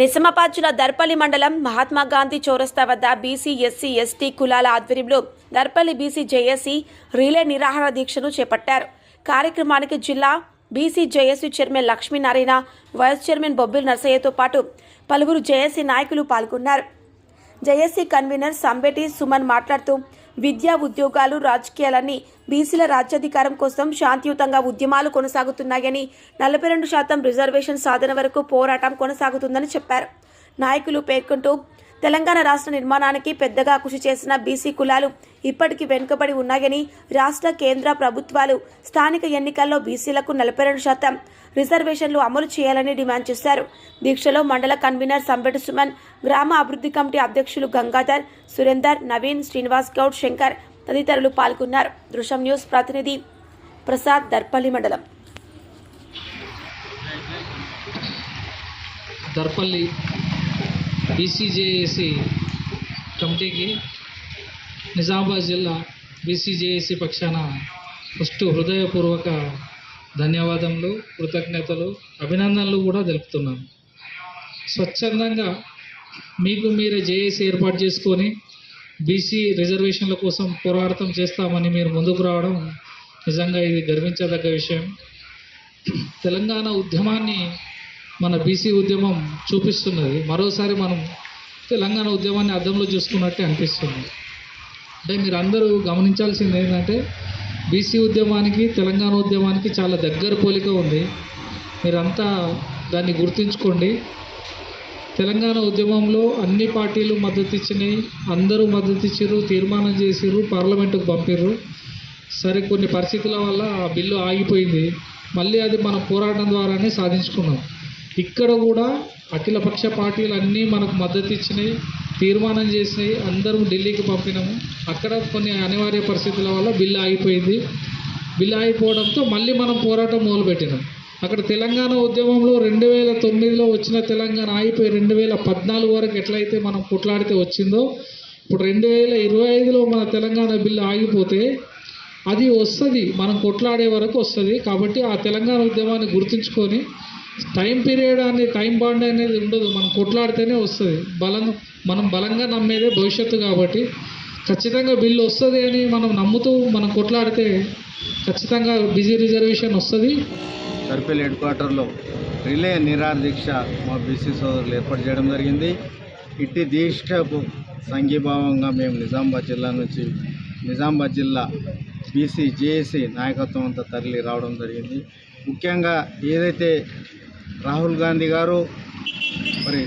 నిజామాబాద్ దర్పల్లి మండలం మహాత్మా గాంధీ చౌరస్తా వద్ద బీసీ ఎస్సీ ఎస్టీ కులాల ఆధ్వర్యంలో దర్పల్లి బీసీ జేఏసీ రిలే నిరాహార దీక్షను చేపట్టారు. కార్యక్రమానికి జిల్లా BC JAC chairman Lakshminarayana vice chairman బొబ్బిల్ నర్సయ్యతో పాటు పలువురు జేఏసీ నాయకులు పాల్గొన్నారు. జేఏసీ కన్వీనర్ సంబెటి సుమన్ మాట్లాడుతూ విద్యా ఉద్యోగాలు రాజకీయాలన్నీ బీసీల రాజ్యాధికారం కోసం శాంతియుతంగా ఉద్యమాలు కొనసాగుతున్నాయని నలభై రెండు శాతం రిజర్వేషన్ సాధన వరకు పోరాటం కొనసాగుతుందని చెప్పారు. నాయకులు పేర్కొంటూ తెలంగాణ రాష్ట్ర నిర్మాణానికి పెద్దగా కృషి చేసిన బీసీ కులాలు ఇప్పటికీ వెనుకబడి ఉన్నాయని రాష్ట్ర కేంద్ర ప్రభుత్వాలు స్థానిక ఎన్నికల్లో బీసీలకు నలభై రెండు శాతం రిజర్వేషన్లు అమలు చేయాలని డిమాండ్ చేశారు. దీక్షలో మండల కన్వీనర్ సంబెట సుమన్ గ్రామ అభివృద్ధి కమిటీ అధ్యక్షులు గంగాధర్ సురేందర్ నవీన్ శ్రీనివాస్ గౌడ్ శంకర్ తదితరులు పాల్గొన్నారు. దృశ్యం న్యూస్ ప్రతినిధి ప్రసాద్ దర్పల్లి మండలం. దర్పల్లి బీసీజేఏసీ కమిటీకి నిజామాబాద్ జిల్లా బీసీజేఏసీ పక్షాన ఫస్ట్ హృదయపూర్వక ధన్యవాదములు కృతజ్ఞతలు అభినందనలు కూడా తెలుపుతున్నాను. స్వచ్ఛందంగా మీకు మీరే జేఏసీ ఏర్పాటు చేసుకొని బీసీ రిజర్వేషన్ల కోసం పోరాటం చేస్తామని మీరు ముందుకు రావడం నిజంగా ఇది గర్వించదగ్గ విషయం. తెలంగాణ ఉద్యమాన్ని మన బీసీ ఉద్యమం చూపిస్తున్నది. మరోసారి మనం తెలంగాణ ఉద్యమాన్ని అద్దంలో చూసుకున్నట్టే అనిపిస్తుంది. అంటే మీరు అందరూ గమనించాల్సింది ఏంటంటే బీసీ ఉద్యమానికి తెలంగాణ ఉద్యమానికి చాలా దగ్గర పోలిక ఉంది. మీరంతా దాన్ని గుర్తుంచుకోండి. తెలంగాణ ఉద్యమంలో అన్ని పార్టీలు మద్దతు ఇచ్చినాయి. అందరూ మద్దతు ఇచ్చారు తీర్మానం చేసిర్రు పార్లమెంటుకు పంపిర్రు. సరే కొన్ని పరిస్థితుల వల్ల ఆ బిల్లు ఆగిపోయింది. మళ్ళీ అది మన పోరాటం ద్వారానే సాధించుకున్నాం. ఇక్కడ కూడా అఖిలపక్ష పార్టీలు అన్నీ మనకు మద్దతు ఇచ్చినాయి తీర్మానం చేసినాయి అందరం ఢిల్లీకి పంపినాము. అక్కడ కొన్ని అనివార్య పరిస్థితుల వల్ల బిల్లు ఆగిపోయింది. బిల్లు ఆగిపోవడంతో మళ్ళీ మనం పోరాటం మొదలుపెట్టినాం. అక్కడ తెలంగాణ ఉద్యమంలో రెండు వేల తొమ్మిదిలో వచ్చిన తెలంగాణ ఆగిపోయి రెండు వేల పద్నాలుగు వరకు ఎట్లయితే మనం కొట్లాడితే వచ్చిందో ఇప్పుడు రెండు వేల ఇరవై ఐదులో మన తెలంగాణ బిల్లు ఆగిపోతే అది వస్తుంది. మనం కొట్లాడే వరకు వస్తుంది. కాబట్టి ఆ తెలంగాణ ఉద్యమాన్ని గుర్తుంచుకొని టైం పీరియడ్ అనే టైం బాండ్ అనేది ఉండదు. మనం కొట్లాడితేనే వస్తుంది. బలం మనం బలంగా నమ్మేదే భవిష్యత్తు కాబట్టి ఖచ్చితంగా బిల్లు వస్తుంది అని మనం నమ్ముతూ మనం కొట్లాడితే ఖచ్చితంగా బిజీ రిజర్వేషన్ వస్తుంది. సర్పిల్ హెడ్ క్వార్టర్లో రిలే నిరార్ దీక్ష మా బీసీ సోదరులు ఏర్పాటు చేయడం జరిగింది. ఇట్టి దీక్షకు సంఘీభావంగా మేము నిజామాబాద్ జిల్లా నుంచి నిజామాబాద్ జిల్లా బీసీ జేఏసీ నాయకత్వం అంతా తరలి రావడం జరిగింది. ముఖ్యంగా ఏదైతే రాహుల్ గాంధీ గారు మరి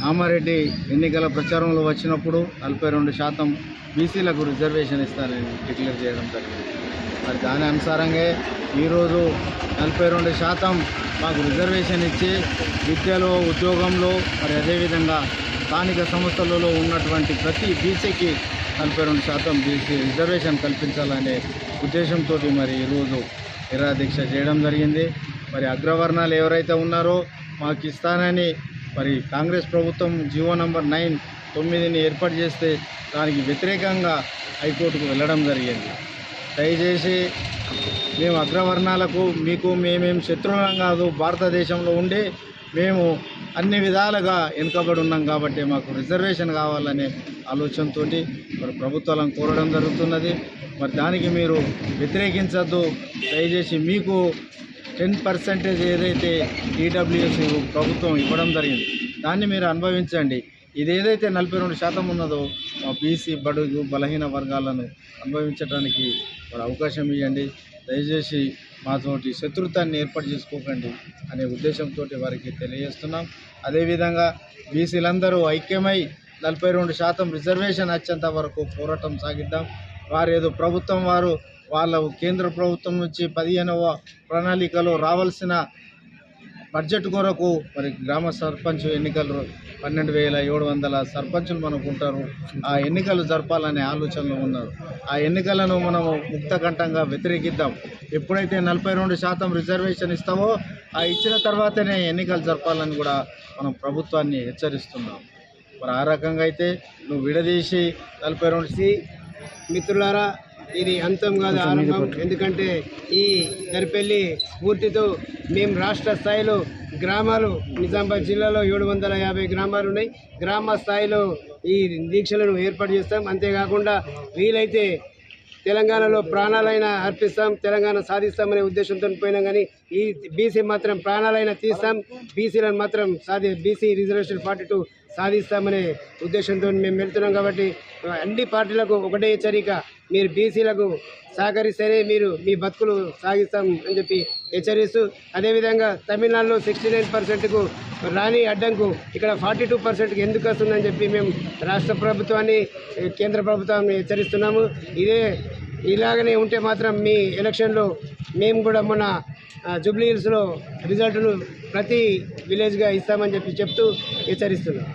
కామారెడ్డి ఎన్నికల ప్రచారంలో వచ్చినప్పుడు నలభై రెండు శాతం బీసీలకు రిజర్వేషన్ ఇస్తానని డిక్లేర్ చేయడం జరిగింది. మరి దాని అనుసారంగా ఈరోజు నలభై రెండు శాతం మాకు రిజర్వేషన్ ఇచ్చి విద్యలో ఉద్యోగంలో మరి అదేవిధంగా స్థానిక సంస్థలలో ఉన్నటువంటి ప్రతి బీసీకి నలభై రెండు శాతం బీసీ రిజర్వేషన్ కల్పించాలనే ఉద్దేశంతో మరి ఈరోజు నిరాదీక్ష చేయడం జరిగింది. మరి అగ్రవర్ణాలు ఎవరైతే ఉన్నారో మాకు ఇస్తానని మరి కాంగ్రెస్ ప్రభుత్వం జీవో నంబర్ నైన్ తొమ్మిదిని ఏర్పాటు చేస్తే దానికి వ్యతిరేకంగా హైకోర్టుకు వెళ్ళడం జరిగింది. దయచేసి మేము అగ్రవర్ణాలకు మీకు మేమేం శత్రువులం కాదు భారతదేశంలో ఉండి మేము అన్ని విధాలుగా వెనుకబడి ఉన్నాం కాబట్టి మాకు రిజర్వేషన్ కావాలనే ఆలోచనతో మరి ప్రభుత్వాలను కోరడం జరుగుతున్నది. మరి దానికి మీరు వ్యతిరేకించద్దు. దయచేసి మీకు టెన్ పర్సెంటేజ్ ఏదైతే ఈడబ్ల్యూఎస్ ప్రభుత్వం ఇవ్వడం జరిగింది దాన్ని మీరు అనుభవించండి. ఇది ఏదైతే నలభై రెండు శాతం ఉన్నదో మా బీసీ బడుగు బలహీన వర్గాలను అనుభవించడానికి మరి అవకాశం ఇవ్వండి. దయచేసి మాతోటి శత్రుత్వాన్ని ఏర్పాటు చేసుకోకండి అనే ఉద్దేశంతో వారికి తెలియజేస్తున్నాం. అదేవిధంగా బీసీలందరూ ఐక్యమై నలభై రెండు శాతం రిజర్వేషన్ వచ్చేంత వరకు పోరాటం సాగిద్దాం. వారు ఏదో ప్రభుత్వం వారు వాళ్ళ కేంద్ర ప్రభుత్వం నుంచి పదిహేనవ ప్రణాళికలో రావాల్సిన బడ్జెట్ కొరకు మరి గ్రామ సర్పంచ్ ఎన్నికలు పన్నెండు వేల ఏడు వందల సర్పంచులు మనకు ఉంటారు. ఆ ఎన్నికలు జరపాలనే ఆలోచనలో ఉన్నారు. ఆ ఎన్నికలను మనము ముక్తకంఠంగా వ్యతిరేకిద్దాం. ఎప్పుడైతే నలభై రెండు శాతం రిజర్వేషన్ ఇస్తామో ఆ ఇచ్చిన తర్వాతనే ఎన్నికలు జరపాలని కూడా మనం ప్రభుత్వాన్ని హెచ్చరిస్తున్నాం. మరి ఆ రకంగా అయితే నువ్వు విడదీసి నలభై రెండు సి మిత్రులారా ఇది అంతం కాదు ఆరంభం. ఎందుకంటే ఈ దరిపెల్లి స్ఫూర్తితో మేము రాష్ట్ర స్థాయిలో గ్రామాలు నిజామాబాద్ జిల్లాలో ఏడు వందల యాభై గ్రామాలు ఉన్నాయి. గ్రామ స్థాయిలో ఈ దీక్షలను ఏర్పాటు చేస్తాం. అంతేకాకుండా వీలైతే తెలంగాణలో ప్రాణాలైనా అర్పిస్తాం తెలంగాణ సాధిస్తామనే ఉద్దేశంతో పోయినాం కానీ ఈ బీసీ మాత్రం ప్రాణాలైనా తీస్తాం. బీసీలను మాత్రం సాధి బీసీ రిజర్వేషన్ ఫార్టీ టూ సాధిస్తామనే ఉద్దేశంతో మేము వెళ్తున్నాం కాబట్టి అన్ని పార్టీలకు ఒకటే హెచ్చరిక. మీరు బీసీలకు సహకరిస్తేనే మీరు మీ బతుకులు సాగిస్తాం అని చెప్పి హెచ్చరిస్తూ అదేవిధంగా తమిళనాడులో సిక్స్టీ నైన్ పర్సెంట్కు రాని అడ్డంకు ఇక్కడ ఫార్టీ టూ పర్సెంట్కి ఎందుకు వస్తుందని చెప్పి మేము రాష్ట్ర ప్రభుత్వాన్ని కేంద్ర ప్రభుత్వాన్ని హెచ్చరిస్తున్నాము. ఇదే ఇలాగనే ఉంటే మాత్రం మీ ఎలక్షన్లో మేము కూడా మొన్న జూబ్లీ హిల్స్లో రిజల్ట్ను ప్రతి విలేజ్గా ఇస్తామని చెప్పి చెప్తూ హెచ్చరిస్తున్నాం.